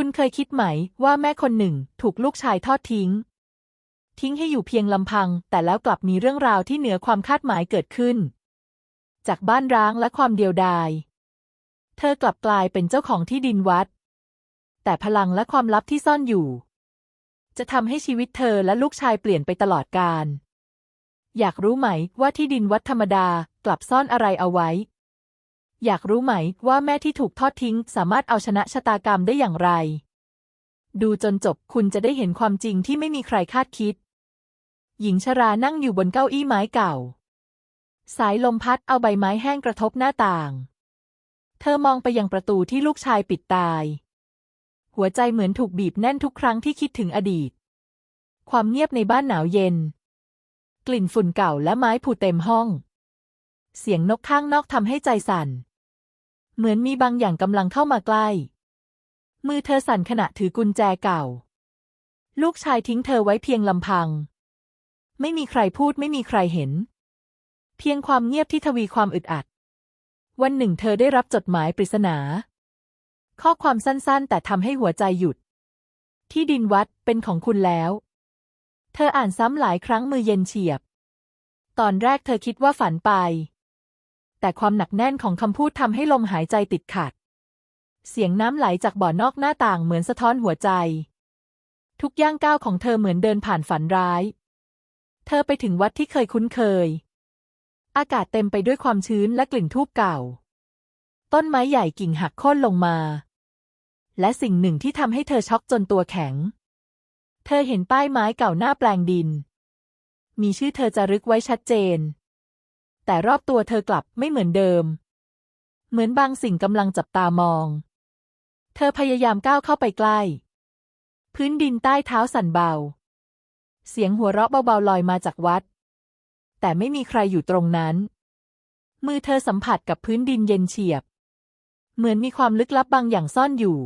คุณเคยคิดไหมว่าแม่คนหนึ่งถูกลูกชายทอดทิ้ง ทิ้งให้อยู่เพียงลำพัง แต่แล้วกลับมีเรื่องราวที่เหนือความคาดหมายเกิดขึ้น จากบ้านร้างและความเดียวดาย เธอกลับกลายเป็นเจ้าของที่ดินวัด แต่พลังและความลับที่ซ่อนอยู่ จะทำให้ชีวิตเธอและลูกชายเปลี่ยนไปตลอดกาลอยากรู้ไหมว่าที่ดินวัดธรรมดากลับซ่อนอะไรเอาไว้ อยากรู้ไหมว่าแม่ที่ถูกทอดทิ้ง สามารถเอาชนะชะตากรรมได้อย่างไร ดูจนจบคุณจะได้เห็นความจริงที่ไม่มีใครคาดคิด หญิงชรานั่งอยู่บนเก้าอี้ไม้เก่า สายลมพัดเอาใบไม้แห้งกระทบหน้าต่าง เธอมองไปยังประตูที่ลูกชายปิดตาย หัวใจเหมือนถูกบีบแน่นทุกครั้งที่คิดถึงอดีต ความเงียบในบ้านหนาวเย็น กลิ่นฝุ่นเก่าและไม้ผุเต็มห้องเสียงนกข้างนอกทำให้ใจสั่น เหมือนมีบางอย่างกำลังเข้ามาใกล้ มือเธอสั่นขณะถือกุญแจเก่า ลูกชายทิ้งเธอไว้เพียงลำพัง ไม่มีใครพูดไม่มีใครเห็น เพียงความเงียบที่ทวีความอึดอัด วันหนึ่งเธอได้รับจดหมายปริศนา ข้อความสั้นๆ แต่ทำให้หัวใจหยุด ที่ดินวัดเป็นของคุณแล้ว เธออ่านซ้ำหลายครั้งมือเย็นเฉียบ ตอนแรกเธอคิดว่าฝันไป แต่ความหนักแน่นของคำพูดทำให้ลมหายใจติดขัด เสียงน้ำไหลจากบ่อนอกหน้าต่างเหมือนสะท้อนหัวใจ ทุกย่างก้าวของเธอเหมือนเดินผ่านฝันร้าย เธอไปถึงวัดที่เคยคุ้นเคย อากาศเต็มไปด้วยความชื้นและกลิ่นทูบเก่า ต้นไม้ใหญ่กิ่งหักโค่นลงมา และสิ่งหนึ่งที่ทำให้เธอช็อกจนตัวแข็ง เธอเห็นป้ายไม้เก่าหน้าแปลงดิน มีชื่อเธอจะรึกไว้ชัดเจน แต่รอบตัวเธอกลับไม่เหมือนเดิม เหมือนบางสิ่งกำลังจับตามอง เธอพยายามก้าวเข้าไปใกล้ พื้นดินใต้เท้าสั่นเบา เสียงหัวเราะเบาๆลอยมาจากวัด แต่ไม่มีใครอยู่ตรงนั้น มือเธอสัมผัสกับพื้นดินเย็นเฉียบ เหมือนมีความลึกลับบางอย่างซ่อนอยู่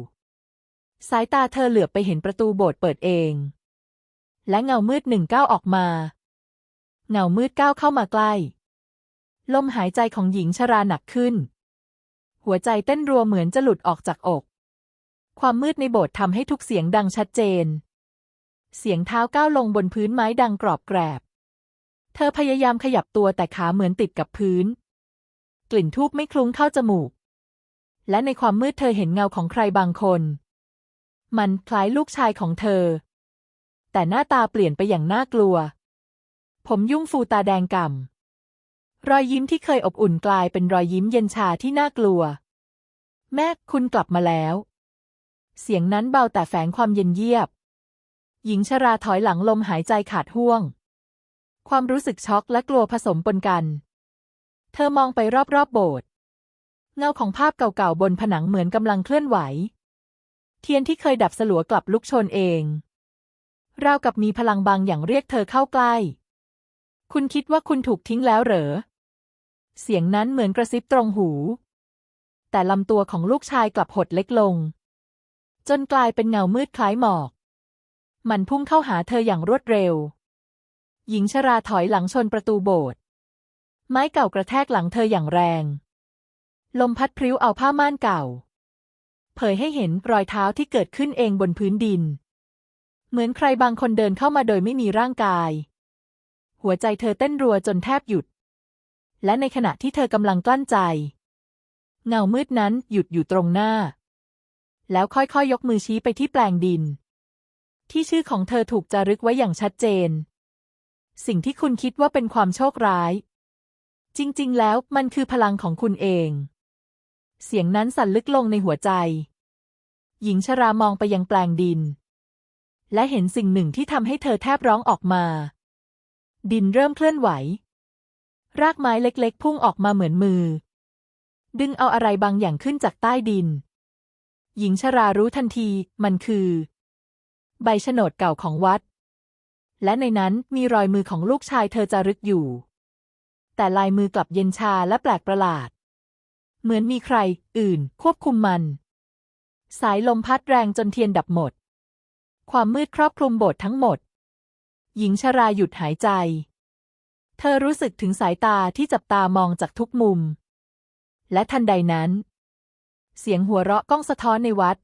สายตาเธอเหลือบไปเห็นประตูโบสถ์เปิดเอง และเงามืดหนึ่งก้าวออกมาเงามืดก้าวเข้ามาใกล้ ลมหายใจของหญิงชราหนักขึ้น หัวใจเต้นรัวเหมือนจะหลุดออกจากอก ความมืดในโบสถ์ทำให้ทุกเสียงดังชัดเจน เสียงเท้าก้าวลงบนพื้นไม้ดังกรอบแกรบ เธอพยายามขยับตัวแต่ขาเหมือนติดกับพื้น กลิ่นทูบไม่คลุ้งเข้าจมูก และในความมืดเธอเห็นเงาของใครบางคน มันคล้ายลูกชายของเธอ แต่หน้าตาเปลี่ยนไปอย่างน่ากลัว ผมยุ่งฟูตาแดงก่ำ รอยยิ้มที่เคยอบอุ่นกลายเป็นรอยยิ้มเย็นชาที่น่ากลัว แม่คุณกลับมาแล้ว เสียงนั้นเบาแต่แฝงความเย็นเยียบ หญิงชราถอยหลังลมหายใจขาดห่วง ความรู้สึกช็อกและกลัวผสมปนกัน เธอมองไปรอบๆบโบสถ์เงาของภาพเก่าๆบนผนังเหมือนกำลังเคลื่อนไหว เทียนที่เคยดับสลัวกลับลุกชนเองราวกับมีพลังบางอย่างเรียกเธอเข้าใกล้ คุณคิดว่าคุณถูกทิ้งแล้วเหรอ เสียงนั้นเหมือนกระซิบตรงหู แต่ลำตัวของลูกชายกลับหดเล็กลง จนกลายเป็นเงามืดคล้ายหมอก มันพุ่งเข้าหาเธออย่างรวดเร็ว หญิงชราถอยหลังชนประตูโบสถ์ไม้เก่ากระแทกหลังเธออย่างแรง ลมพัดพริ้วเอาผ้าม่านเก่า เผยให้เห็นรอยเท้าที่เกิดขึ้นเองบนพื้นดิน เหมือนใครบางคนเดินเข้ามาโดยไม่มีร่างกาย หัวใจเธอเต้นรัวจนแทบหยุด และในขณะที่เธอกำลังกลั้นใจ เงามืดนั้นหยุดอยู่ตรงหน้า แล้วค่อยๆยยกมือชี้ไปที่แปลงดิน ที่ชื่อของเธอถูกจารึกไว้อย่างชัดเจน สิ่งที่คุณคิดว่าเป็นความโชคร้าย จริงๆ แล้วมันคือพลังของคุณเอง เสียงนั้นสั่นลึกลงในหัวใจ หญิงชรามองไปยังแปลงดิน และเห็นสิ่งหนึ่งที่ทำให้เธอแทบร้องออกมา ดินเริ่มเคลื่อนไหว รากไม้เล็กๆ พุ่งออกมาเหมือนมือ ดึงเอาอะไรบางอย่างขึ้นจากใต้ดิน หญิงชรารู้ทันทีมันคือ ใบโฉนดเก่าของวัด และในนั้นมีรอยมือของลูกชายเธอจารึกอยู่ แต่ลายมือกลับเย็นชาและแปลกประหลาด เหมือนมีใคร อื่น ควบคุมมัน สายลมพัดแรงจนเทียนดับหมด ความมืดครอบคลุมโบสถ์ทั้งหมด หญิงชราหยุดหายใจ เธอรู้สึกถึงสายตาที่จับตามองจากทุกมุม และทันใดนั้น เสียงหัวเราะก้องสะท้อนในวัด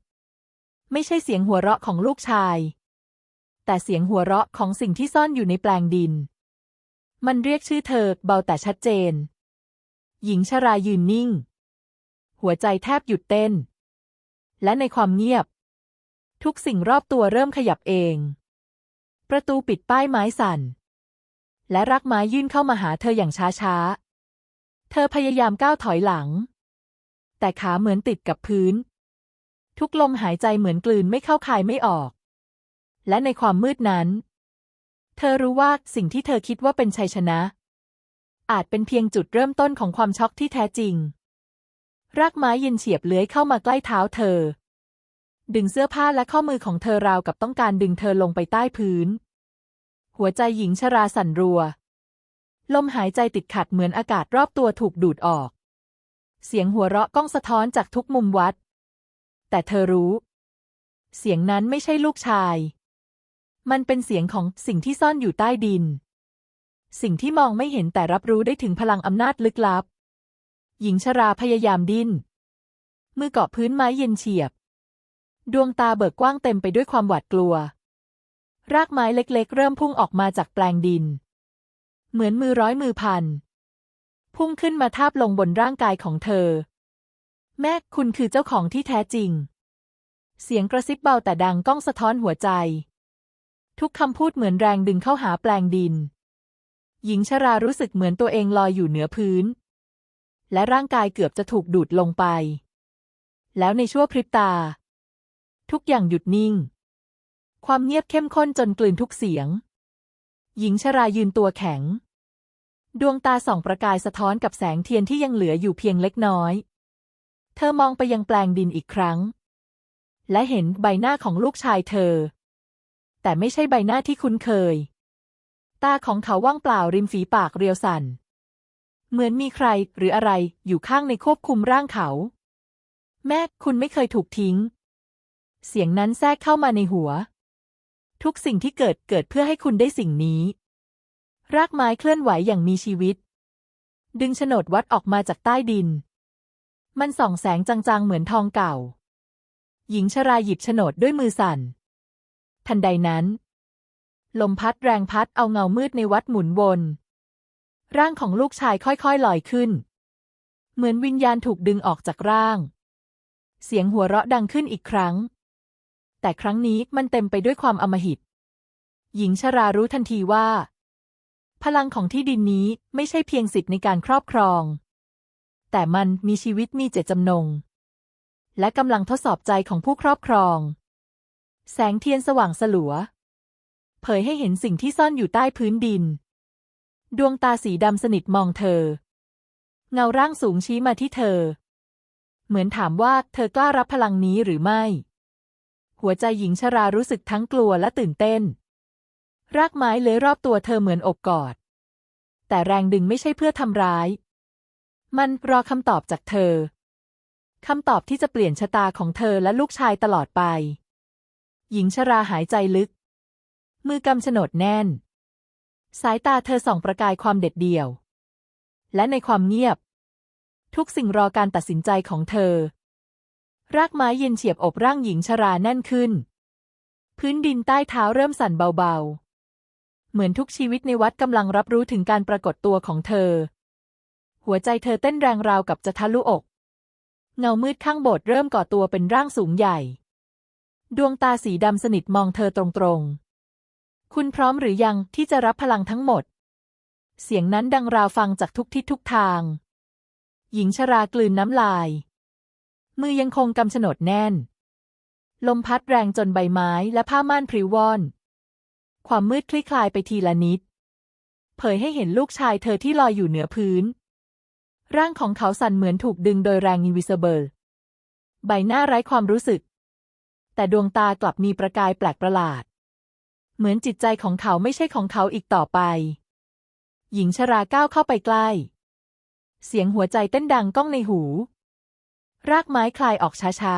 ไม่ใช่เสียงหัวเราะของลูกชาย แต่เสียงหัวเราะของสิ่งที่ซ่อนอยู่ในแปลงดิน มันเรียกชื่อเธอเบาแต่ชัดเจน หญิงชรายืนนิ่ง หัวใจแทบหยุดเต้น และในความเงียบ ทุกสิ่งรอบตัวเริ่มขยับเอง ประตูปิดป้ายไม้สั่น และรักไม้ยื่นเข้ามาหาเธออย่างช้าๆ เธอพยายามก้าวถอยหลัง แต่ขาเหมือนติดกับพื้น ทุกลมหายใจเหมือนกลืนไม่เข้าคายไม่ออก และในความมืดนั้น เธอรู้ว่าสิ่งที่เธอคิดว่าเป็นชัยชนะ อาจเป็นเพียงจุดเริ่มต้นของความช็อกที่แท้จริง รากไม้เย็นเฉียบเลื้อยเข้ามาใกล้เท้าเธอ ดึงเสื้อผ้าและข้อมือของเธอราวกับต้องการดึงเธอลงไปใต้พื้น หัวใจหญิงชราสั่นรัว ลมหายใจติดขัดเหมือนอากาศรอบตัวถูกดูดออก เสียงหัวเราะก้องสะท้อนจากทุกมุมวัด แต่เธอรู้ เสียงนั้นไม่ใช่ลูกชาย มันเป็นเสียงของสิ่งที่ซ่อนอยู่ใต้ดิน สิ่งที่มองไม่เห็นแต่รับรู้ได้ถึงพลังอำนาจลึกลับ หญิงชราพยายามดิ้น มือเกาะพื้นไม้เย็นเฉียบ ดวงตาเบิกกว้างเต็มไปด้วยความหวาดกลัว รากไม้เล็กๆ เริ่มพุ่งออกมาจากแปลงดิน เหมือนมือร้อยมือพัน พุ่งขึ้นมาทาบลงบนร่างกายของเธอ แม่คุณคือเจ้าของที่แท้จริง เสียงกระซิบเบาแต่ดังก้องสะท้อนหัวใจ ทุกคำพูดเหมือนแรงดึงเข้าหาแปลงดิน หญิงชรารู้สึกเหมือนตัวเองลอยอยู่เหนือพื้น และร่างกายเกือบจะถูกดูดลงไป แล้วในชั่วพริบตา ทุกอย่างหยุดนิ่ง ความเงียบเข้มข้นจนกลืนทุกเสียง หญิงชรายืนตัวแข็ง ดวงตาส่องประกายสะท้อนกับแสงเทียนที่ยังเหลืออยู่เพียงเล็กน้อย เธอมองไปยังแปลงดินอีกครั้ง และเห็นใบหน้าของลูกชายเธอ แต่ไม่ใช่ใบหน้าที่คุ้นเคย ตาของเขาว่างเปล่าริมฝีปากเรียวสั่น เหมือนมีใครหรืออะไรอยู่ข้างในควบคุมร่างเขา แม่คุณไม่เคยถูกทิ้ง เสียงนั้นแทรกเข้ามาในหัว ทุกสิ่งที่เกิดเกิดเพื่อให้คุณได้สิ่งนี้ รากไม้เคลื่อนไหวอย่างมีชีวิต ดึงโฉนดวัดออกมาจากใต้ดิน มันส่องแสงจางๆเหมือนทองเก่า หญิงชราหยิบโฉนดด้วยมือสั่น ทันใดนั้น ลมพัดแรงพัดเอาเงามืดในวัดหมุนวน ร่างของลูกชายค่อยๆลอยขึ้น เหมือนวิญญาณถูกดึงออกจากร่าง เสียงหัวเราะดังขึ้นอีกครั้ง แต่ครั้งนี้มันเต็มไปด้วยความอมหิต หญิงชรารู้ทันทีว่า พลังของที่ดินนี้ไม่ใช่เพียงสิทธิ์ในการครอบครอง แต่มันมีชีวิตมีเจตจำนง และกำลังทดสอบใจของผู้ครอบครอง แสงเทียนสว่างสลัว เผยให้เห็นสิ่งที่ซ่อนอยู่ใต้พื้นดิน ดวงตาสีดำสนิทมองเธอ เงาร่างสูงชี้มาที่เธอ เหมือนถามว่าเธอกล้ารับพลังนี้หรือไม่ หัวใจหญิงชรารู้สึกทั้งกลัวและตื่นเต้น รากไม้เลื้อยรอบตัวเธอเหมือนอบกอด แต่แรงดึงไม่ใช่เพื่อทำร้าย มันรอคำตอบจากเธอคำตอบที่จะเปลี่ยนชะตาของเธอและลูกชายตลอดไป หญิงชราหายใจลึก มือกำฉนดแน่น สายตาเธอส่องประกายความเด็ดเดี่ยว และในความเงียบ ทุกสิ่งรอการตัดสินใจของเธอ รากไม้เย็นเฉียบอบร่างหญิงชราแน่นขึ้น พื้นดินใต้เท้าเริ่มสั่นเบาๆ เหมือนทุกชีวิตในวัดกำลังรับรู้ถึงการปรากฏตัวของเธอ หัวใจเธอเต้นแรงราวกับจะทะลุอก เงามืดข้างโบสถ์เริ่มก่อตัวเป็นร่างสูงใหญ่ ดวงตาสีดำสนิทมองเธอตรงๆ คุณพร้อมหรือยังที่จะรับพลังทั้งหมด เสียงนั้นดังราวฟังจากทุกทิศทุกทาง หญิงชรากลืนน้ำลาย มือยังคงกำฉนดแน่น ลมพัดแรงจนใบไม้และผ้าม่านพริ้วว่อน ความมืดคลี่คลายไปทีละนิด เผยให้เห็นลูกชายเธอที่ลอยอยู่เหนือพื้น ร่างของเขาสั่นเหมือนถูกดึงโดยแรงอินวิเซเบิลใบหน้าไร้ความรู้สึก แต่ดวงตากลับมีประกายแปลกประหลาด เหมือนจิตใจของเขาไม่ใช่ของเขาอีกต่อไป หญิงชราก้าวเข้าไปใกล้ เสียงหัวใจเต้นดังก้องในหู รากไม้คลายออกช้า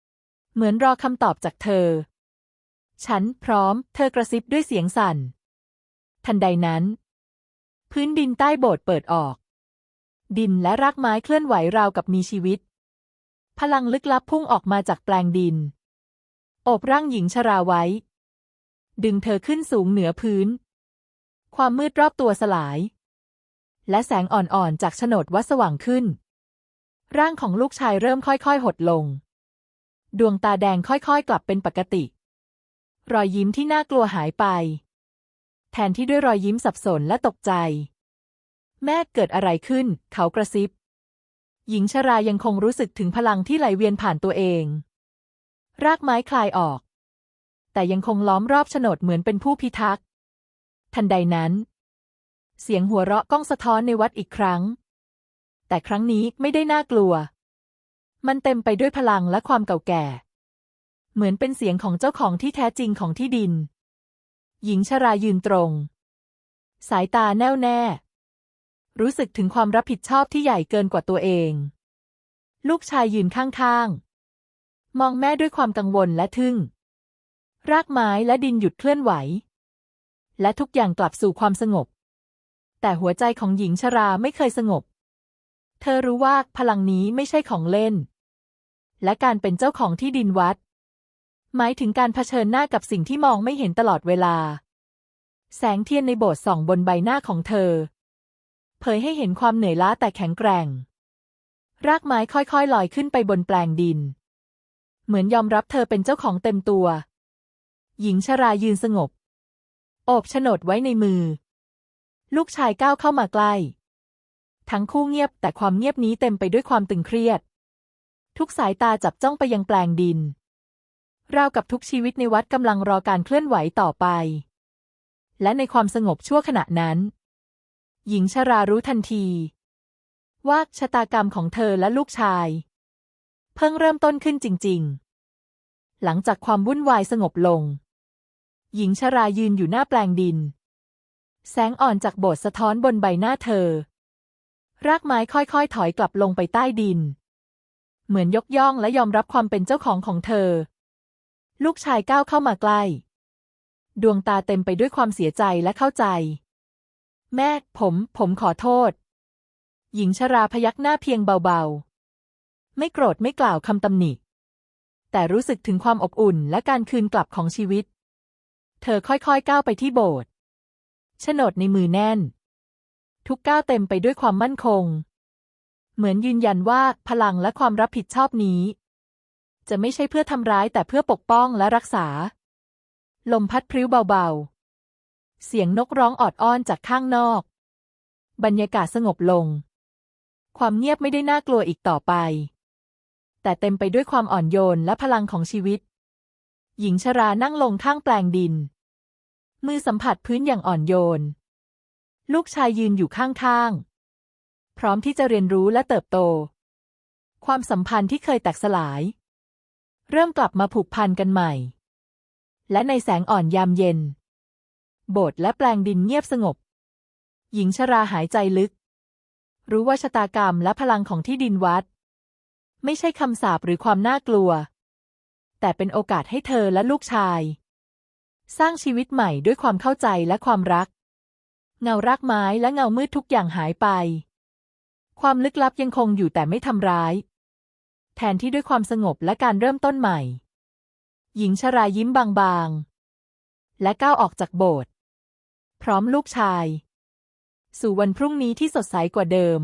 ๆ เหมือนรอคำตอบจากเธอ ฉันพร้อม เธอกระซิบด้วยเสียงสั่น ทันใดนั้น พื้นดินใต้โบสถ์เปิดออก ดินและรากไม้เคลื่อนไหวราวกับมีชีวิต พลังลึกลับพุ่งออกมาจากแปลงดิน โอบร่างหญิงชราไว้ ดึงเธอขึ้นสูงเหนือพื้น ความมืดรอบตัวสลาย และแสงอ่อนๆ จากโฉนดวัดสว่างขึ้น ร่างของลูกชายเริ่มค่อยๆ หดลง ดวงตาแดงค่อยๆ กลับเป็นปกติ รอยยิ้มที่น่ากลัวหายไป แทนที่ด้วยรอยยิ้มสับสนและตกใจ แม่เกิดอะไรขึ้น เขากระซิบ หญิงชรายังคงรู้สึกถึงพลังที่ไหลเวียนผ่านตัวเอง รากไม้คลายออก แต่ยังคงล้อมรอบโฉนดเหมือนเป็นผู้พิทักษ์ ทันใดนั้น เสียงหัวเราะก้องสะท้อนในวัดอีกครั้ง แต่ครั้งนี้ไม่ได้น่ากลัว มันเต็มไปด้วยพลังและความเก่าแก่ เหมือนเป็นเสียงของเจ้าของที่แท้จริงของที่ดิน หญิงชรายืนตรง สายตาแน่วแน่ รู้สึกถึงความรับผิดชอบที่ใหญ่เกินกว่าตัวเอง ลูกชายยืนข้างๆ มองแม่ด้วยความกังวลและทึ่ง รากไม้และดินหยุดเคลื่อนไหว และทุกอย่างกลับสู่ความสงบแต่หัวใจของหญิงชราไม่เคยสงบ ธอรู้ว่าพลังนี้ไม่ใช่ของเล่น และการเป็นเจ้าของที่ดินวัด หมายถึงการเผชิญหน้ากับสิ่งที่มองไม่เห็นตลอดเวลา แสงเทียนในโบสถ์ส่องบนใบหน้าของเธอ เผยให้เห็นความเหนื่อยล้าแต่แข็งแกร่ง รากไม้ค่อยๆลอยขึ้นไปบนแปลงดิน เหมือนยอมรับเธอเป็นเจ้าของเต็มตัว หญิงชรายืนสงบ โอบโฉนดไว้ในมือ ลูกชายก้าวเข้ามาใกล้ ทั้งคู่เงียบแต่ความเงียบนี้เต็มไปด้วยความตึงเครียด ทุกสายตาจับจ้องไปยังแปลงดิน ราวกับทุกชีวิตในวัดกำลังรอการเคลื่อนไหวต่อไป และในความสงบชั่วขณะนั้น หญิงชรารู้ทันที ว่าชะตากรรมของเธอและลูกชาย เพิ่งเริ่มต้นขึ้นจริง ๆ หลังจากความวุ่นวายสงบลง หญิงชรายืนอยู่หน้าแปลงดิน แสงอ่อนจากโบสถ์สะท้อนบนใบหน้าเธอ รากไม้ค่อยๆ ถอยกลับลงไปใต้ดิน เหมือนยกย่องและยอมรับความเป็นเจ้าของของเธอ ลูกชายก้าวเข้ามาใกล้ ดวงตาเต็มไปด้วยความเสียใจและเข้าใจ แม่ ผม ผมขอโทษ หญิงชราพยักหน้าเพียงเบาๆ ไม่โกรธไม่กล่าวคำตำหนิ แต่รู้สึกถึงความอบอุ่นและการคืนกลับของชีวิต เธอค่อยๆ ก้าวไปที่โบสถ์โฉนดในมือแน่น ทุกก้าวเต็มไปด้วยความมั่นคง เหมือนยืนยันว่าพลังและความรับผิดชอบนี้ จะไม่ใช่เพื่อทำร้ายแต่เพื่อปกป้องและรักษา ลมพัดพริ้วเบาๆ เสียงนกร้องออดอ้อนจากข้างนอก บรรยากาศสงบลง ความเงียบไม่ได้น่ากลัวอีกต่อไป แต่เต็มไปด้วยความอ่อนโยนและพลังของชีวิต หญิงชรานั่งลงข้างแปลงดิน มือสัมผัสพื้นอย่างอ่อนโยน ลูกชายยืนอยู่ข้างๆ พร้อมที่จะเรียนรู้และเติบโต ความสัมพันธ์ที่เคยแตกสลาย เริ่มกลับมาผูกพันกันใหม่ และในแสงอ่อนยามเย็น โบสถ์และแปลงดินเงียบสงบ หญิงชราหายใจลึก รู้ว่าชะตากรรมและพลังของที่ดินวัด ไม่ใช่คำสาปหรือความน่ากลัว แต่เป็นโอกาสให้เธอและลูกชาย สร้างชีวิตใหม่ด้วยความเข้าใจและความรัก เงารากไม้และเงามืดทุกอย่างหายไป ความลึกลับยังคงอยู่แต่ไม่ทำร้าย แทนที่ด้วยความสงบและการเริ่มต้นใหม่ หญิงชรายิ้มบางๆ และก้าวออกจากโบสถ์พร้อมลูกชาย สู่วันพรุ่งนี้ที่สดใสกว่าเดิม